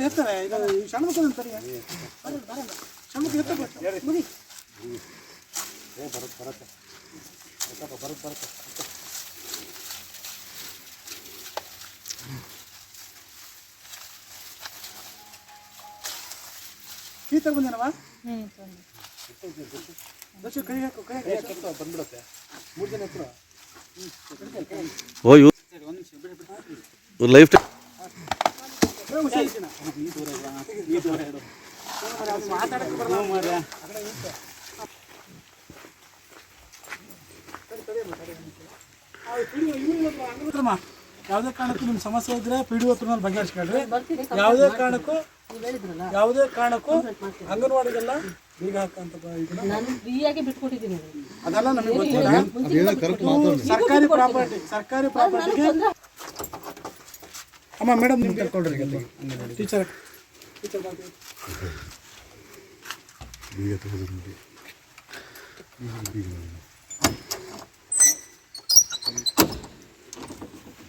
ಎತ್ತಾರೆ ಈಗ ಈ ಸಣ್ಣ ಮಕ್ಕಳು ಅಂತಾರೆ ಸಣ್ಣ ಮಕ್ಕಳು ಎತ್ತಬೇಕು ಮುಗಿ ಈ ಬಂದೇನವ ದಶ ಕೈ ಹಾಕು ಕೈ ಹಾಕು ಬಂದ್ಬಿಡುತ್ತೆ ಮೂರು ದಿನ ಹತ್ರ ಓ ಲೈಫ್ ಟೈಮ್ ಯಾವುದೇ ಕಾರಣಕ್ಕೂ ನಿಮ್ಮ ಸಮಸ್ಯೆ ಇದ್ರೆ ಪಿಡಿಒ ಡಿ ಹತ್ರ ಬಗೆಹರಿಸ್ಕೊಳ್ರಿ ಯಾವುದೇ ಕಾರಣಕ್ಕೂ ಯಾವುದೇ ಕಾರಣಕ್ಕೂ ಅಂಗನವಾಡಿಗೆಲ್ಲ ಬೀಗ ಹಾಕಂತ ಅದೆಲ್ಲ ನಮಗೆ ಗೊತ್ತಿಲ್ಲ. ಸರ್ಕಾರಿ ಪ್ರಾಪರ್ಟಿ ಸರ್ಕಾರಿ ಪ್ರಾಪರ್ಟಿಗೆ ಅಮ್ಮ ಮೇಡಮ್ ನಿಮ್ಗೆ ಕರ್ಕೊಂಡ್ರಿ ಟೀಚರ್ ಟೀಚರ್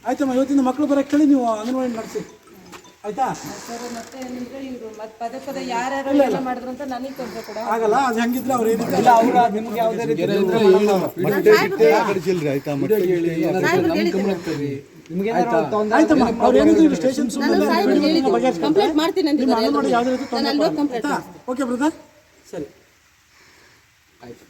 ಆಯ್ತಮ್ಮ ಇವತ್ತಿನ ಮಕ್ಕಳು ಬರೋಕ್ಕೆ ಹೇಳಿ ನೀವು ಅಂಗನವಾಡಿ ನಡೆಸಿ. ಆಯ್ತಾ? ಸರ್ ಮತ್ತೆ ಇವರು ಮತ್ತೆ ಪದೇ ಪದೇ ಯಾರ್ಯಾರು ಎಲ್ಲ ಮಾಡಿದ್ರು ಅಂತ ನನಗೆ ತೊಂದರೆ ಕೊಡ. ಆಗಲ್ಲ ಅದು ಹೆಂಗಿದ್ರೆ ಅವ್ರು ಏನಿಲ್ಲ ಅವ್ರ ನಿಮ್ಗೆ ಯಾವುದೇ ರೀತಿ ಏನಿದ್ರು ರೀತಿ ಕಂಪ್ಲೇಂಟ್ ಓಕೆ ಬ್ರದರ್. ಸರಿ. ಆಯ್ತು.